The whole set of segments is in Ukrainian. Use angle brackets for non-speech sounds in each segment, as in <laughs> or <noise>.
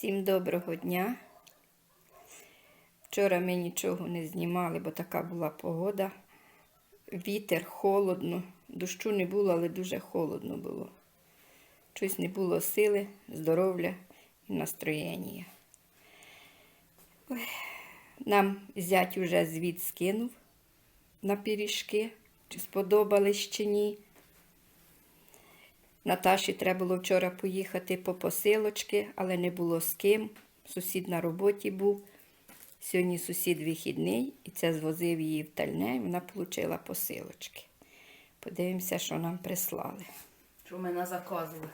Всім доброго дня. Вчора ми нічого не знімали, бо така була погода. Вітер, холодно. Дощу не було, але дуже холодно було. Щось не було сили, здоров'я і настроєння. Нам зять уже звіт скинув на пиріжки, чи сподобались чи ні. Наташі треба було вчора поїхати по посилочки, але не було з ким. Сусід на роботі був. Сьогодні сусід вихідний, і це звозив її в тальне, і вона отримала посилочки. Подивимося, що нам прислали. Що ми на заказували?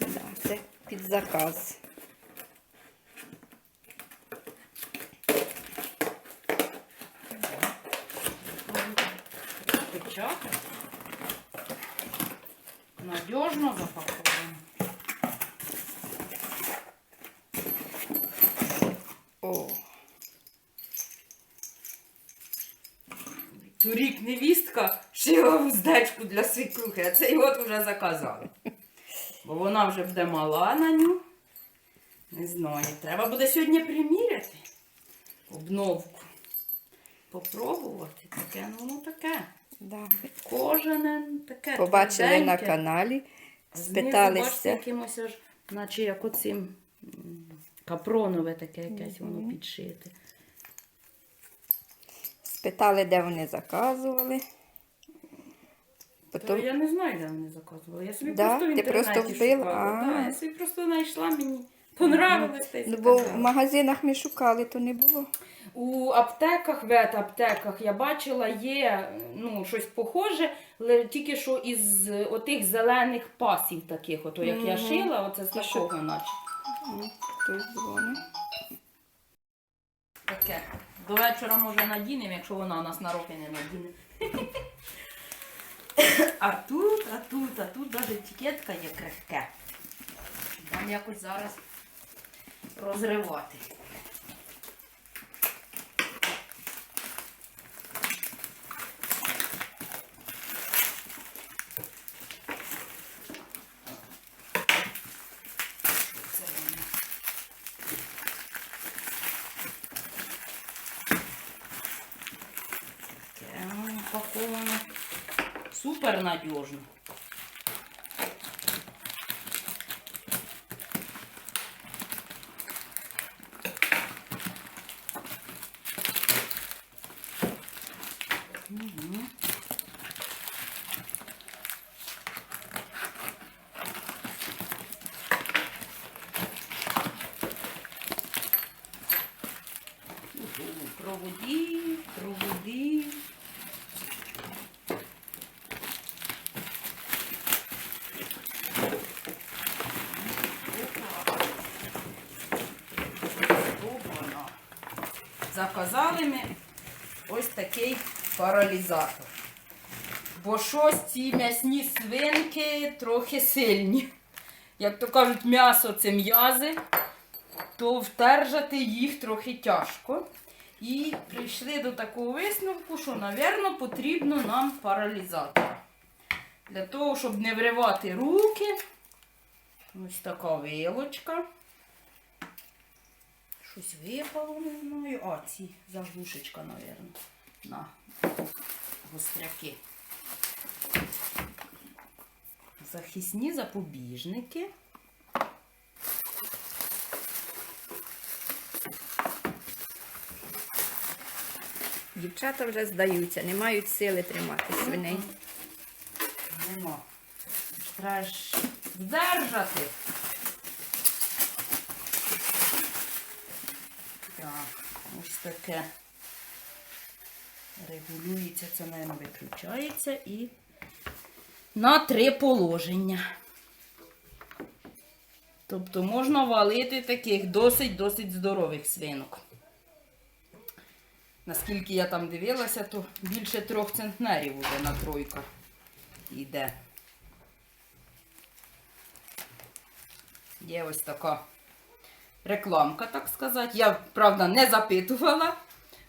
Да, це під заказ. Надіжно запаковано. О, Торік невістка шила вуздечку для свекрухи, а цей от вже заказали. Бо вона вже буде мала на ню. Не знаю. Треба буде сьогодні приміряти обновку. Попробувати. Таке, ну воно таке. Да. Кожане таке. Побачили на каналі, спиталися. якимось аж, наче як оцим капронове таке якесь воно підшите. Спитали, де вони заказували. Та Потім я не знаю, де вони заказували. Я собі Да? просто в Ти інтернеті просто вбила? шукала. А. Да, я собі просто знайшла, мені понравилось. та й ну, бо в заказала. магазинах ми шукали, то не було. У аптеках, ветаптеках я бачила, є ну, щось похоже, але тільки що із отих зелених пасів таких, ото як я шила, оце з такого наче. Хтось дзвонить. Таке. До вечора може надінемо, якщо вона у нас на роки не надіне. <coughs> А тут, а тут, а тут навіть етикетка є крихке. Там якось зараз розривати. Це воно. Таке воно упаковано. Супер надіжно. Мгм. Мгм. Проводів, Заказали ми ось такий паралізатор. Бо щось ці м'ясні свинки трохи сильні. Як то кажуть, м'ясо це м'язи, то вдержати їх трохи тяжко. І прийшли до такого висновку, що, мабуть, потрібно нам паралізатор. Для того, щоб не вривати руки, ось така вилочка. Щось випало, не знаю. А, ці заглушечка, мабуть, на гостряки. Захисні запобіжники. Дівчата вже здаються, не мають сили тримати свиней. Нема. Треба ж здержати. Так, ось таке. Регулюється, це, мабуть, виключається і на три положення. Тобто можна валити таких досить-досить здорових свинок. Наскільки я там дивилася, то більше трьох центнерів уже на тройках йде. Є ось така рекламка, так сказати. Я, правда, не запитувала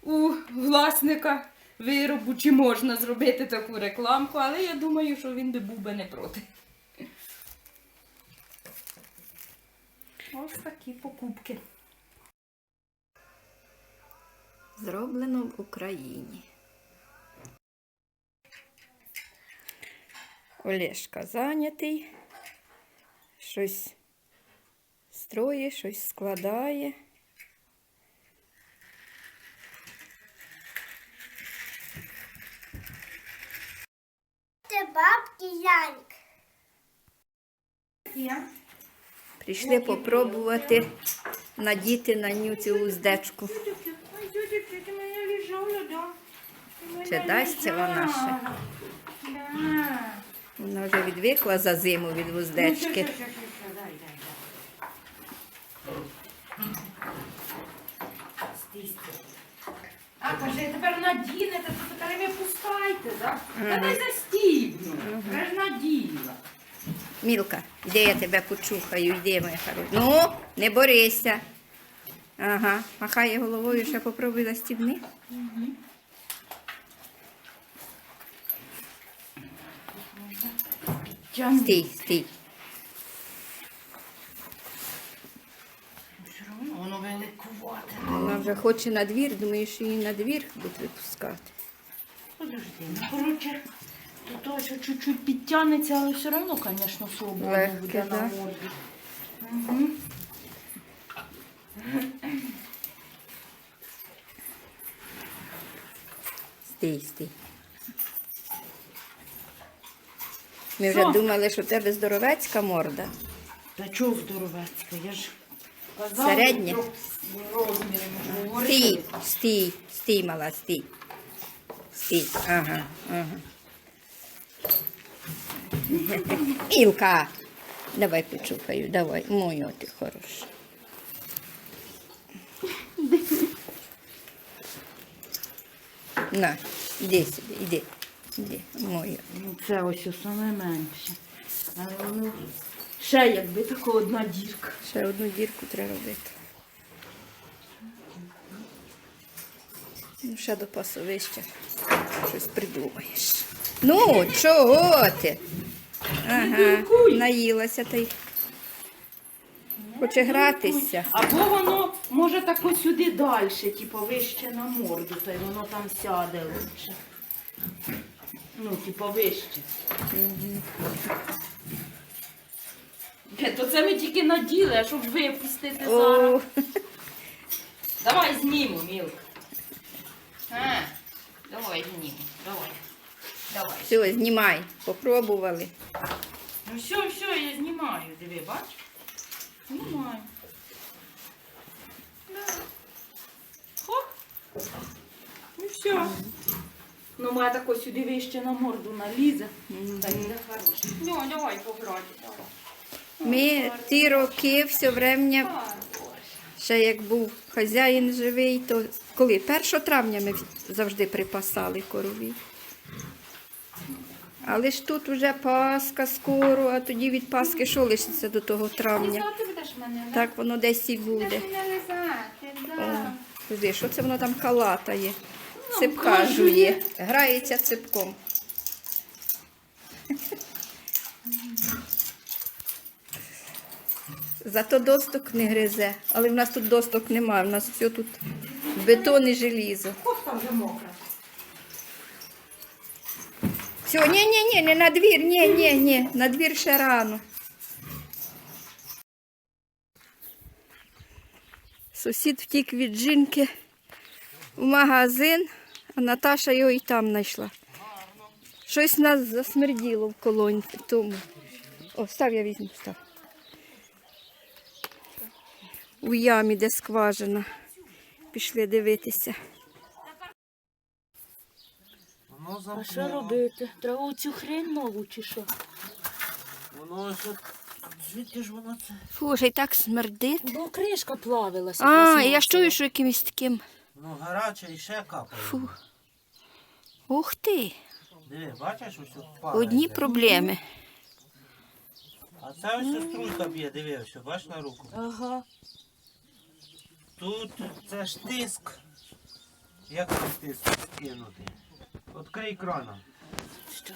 у власника виробу, чи можна зробити таку рекламку, але я думаю, що він би був би не проти. Ось такі покупки. Зроблено в Україні. Олешка зайнятий. Щось строє, щось складає. Це бабки. Є. Прийшли попробувати надіти на ню цю уздечку. Чи дасться вона ще? Вона вже відвикла за зиму від вуздечки. А, каже, тепер надінете, то тепер ви пускайте, так? Та дай застібну. Я ж наділа. Мілка, іди я тебе почухаю, йди, моя хороша. Ну, не борися. Ага, махає головою, ще попробуй застібни. Стій, стій. Все одно воно великувате. Вона вже хоче на двір, думаю, що її на двір будуть випускати. Подожди, ну, коротше, то то, що чуть-чуть підтягнеться, але все одно, звісно, свободно Легке, буде на да? морді. Угу. Стій, стій. Ми вже Що? думали, що в тебе здоровецька морда. Та чого здоровецька? Я ж Середнє? Стій, стій, стій, мала, стій. Стій. Ага, ага. Мілка. Давай почухаю, давай. Моя ти хороша. На, іди сюди, іди. Іди, моя. Ну, це ось саме менше. Ще якби така одна дірка. Ще одну дірку треба робити. Ну, ще до пасовища щось придумаєш. Ну, чого ти? Ага, наїлася та й хоче гратися. Або воно може так ось сюди далі, типу вище на морду, то й воно там сяде лучше. Ну, типу вище. Е, То це ми тільки наділи, а щоб випустити зараз. Давай зніму, Мілка. А, давай зніму, давай. Давай. все, знімай. Попробували. Ну все, все, я знімаю, диви, бач? Знімаю. Да. Хоп. Ну все. Ну, моя тако сюди вище на морду налізе. Так буде хороше. Ну, давай пограти, давай. Ми ті роки все врем'я, ще як був хазяїн живий, то коли? 1 травня ми завжди припасали корові. Але ж тут вже Пасха скоро, а тоді від Пасхи що лишиться до того травня? Так воно десь і буде. О. Що це воно там калатає? Ну, Ципка кажу жує, грається ципком. Зато досток не гризе. Але в нас тут досток немає, в нас все тут бетон і желізо. Кофта вже мокра. Все, ні, ні, ні, не на двір, ні, ні, ні, на двір ще рано. Сусід втік від жінки в магазин, а Наташа його і там знайшла. Щось нас засмерділо в колоні в тому. О, став я візьму, став. У ямі, де скважина. Пішли дивитися. Воно А що робити? Треба оцю хрень нову чи що? Воно ж... Звідки ж воно це? Фу, вже й так смердить. Бо кришка плавилася. А, я ж чую, що якимось таким. Ну гаряче і ще капає. Фу. Ух ти! Диви, бачиш, ось тут пара Одні йде. проблеми. А це ось струйка б'є, диви, ось, бач на руку. Ага. Тут це ж тиск. Як це тиск скинути? Открий крана. Що?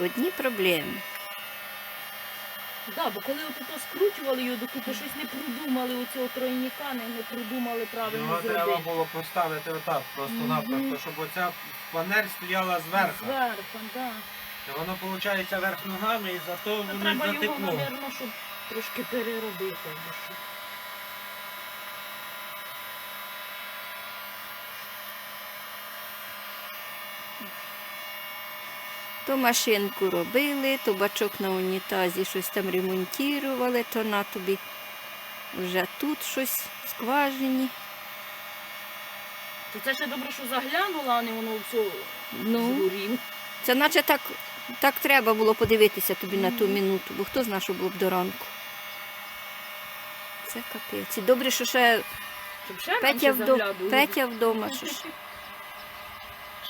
Одні проблеми. Да, бо коли ото скручували його докупи, щось не продумали оцього тройника, не, не продумали правильно Його треба було поставити отак, просто-напросто, щоб оця панель стояла зверху. Зверху, да. Воно виходить верх ногами і зато воно треба його, затекло. мабуть, щоб трошки переробити. бо що. То машинку робили, то бачок на унітазі щось там ремонтували, то на тобі вже тут щось в скважині. То це ще добре, що заглянула, а не воно все Ну, згоріло. це наче так, так треба було подивитися тобі на ту минуту, бо хто знає, що було б до ранку. Це капець. І добре, що ще ще Петя, менше вдо... заглядували. Петя вдома. Що ж. <laughs>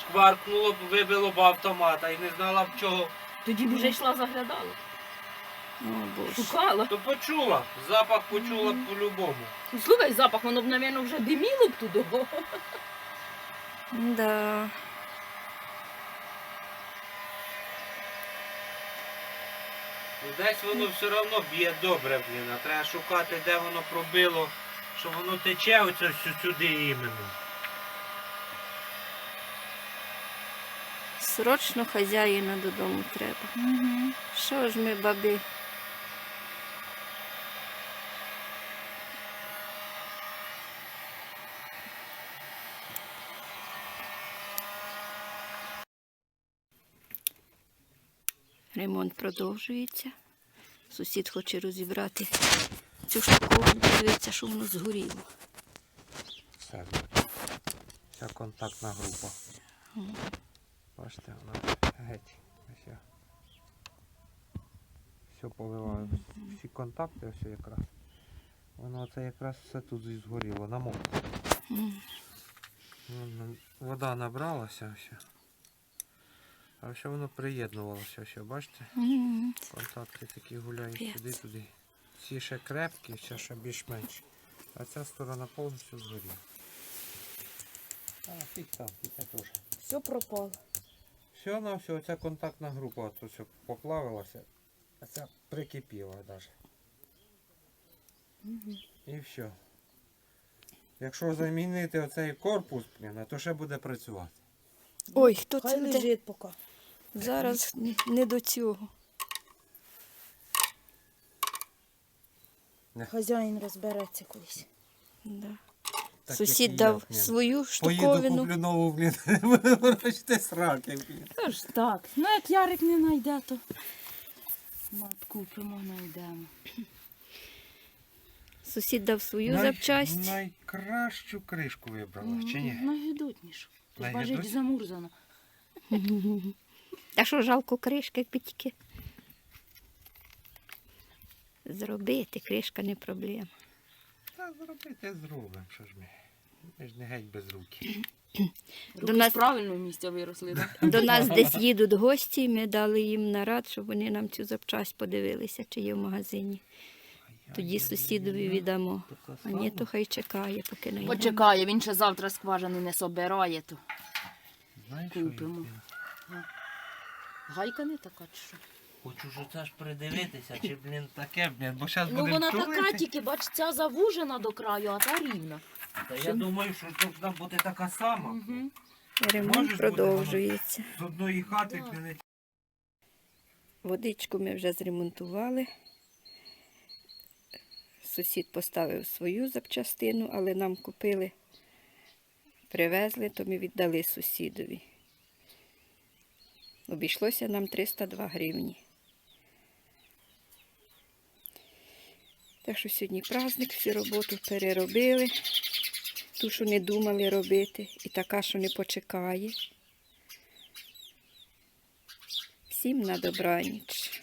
Шкваркнуло б, вибило б автомата і не знала б чого. Тоді б вже йшла заглядала. О, Боже. Шукала. То почула, запах почула б по-любому. Ну, Слухай, запах, воно б, мабуть, вже диміло б туди. Да. Ну десь воно все одно б'є добре, блін, а треба шукати, де воно пробило, що воно тече оце сюди іменно. Срочно хазяїна додому треба. Що ж ми, баби? Ремонт продовжується. Сусід хоче розібрати цю штуковину, подивитися, що воно згоріло. Все. Вся контактна група. Бачите, вона геть. Ось. Все поливаю. Всі контакти ось якраз. Воно це якраз все тут згоріло, намокло. Вода набралася все. А все воно приєднувалося, все, бачите? Контакти такі гуляють туди-туди. Ці ще крепкі, ще ще більш-менш. А ця сторона повністю згоріла. А, фіг там, це теж. Все пропало. Все на все, оця контактна група от все поплавилася, а ця прикипіла навіть. І все. Якщо замінити оцей корпус, то ще буде працювати. Ой, хто це Хай буде? лежить поки. Зараз не до цього. Хазяїн розбереться колись. Да. Так, Сусід дав свою Поїду штуковину. куплю нову, блін, <laughs> ворочити сраки, блін. Тож так. Ну як Ярик не знайде, то ми купимо, знайдемо. Сусід дав свою Най- запчасть. Найкращу кришку вибрала, чи ні? Найгидутнішу. Тут бачить замурзано. А що жалко кришки, тільки зробити, кришка не проблема. Та зробити зробимо, що ж ми. Ми ж не геть без руки. Руки нас- з правильного місця виросли, так? До нас десь їдуть гості, ми дали їм нарад, щоб вони нам цю запчасть подивилися, чи є в магазині. Тоді сусідові віддамо. А ні, то хай чекає, поки не. Почекає, він ще завтра скважини не собирає, то Знаєш, Купимо. гайка не така чи що? Хочу ж оце ж придивитися, чи, блін, таке, блін, бо зараз Ну будемо вона тулити. така, тільки бач, ця завужена до краю, а та рівна. Та я думаю, що повинна бути така сама. Угу. Ремонт Можеш бути, продовжується. З одної хати, Так. блін, Водичку ми вже зремонтували. Сусід поставив свою запчастину, але нам купили, привезли, то ми віддали сусідові. Обійшлося нам 302 гривні. Так що сьогодні праздник, всю роботу переробили. Ту, що не думали робити, і така, що не почекає. Всім на добраніч.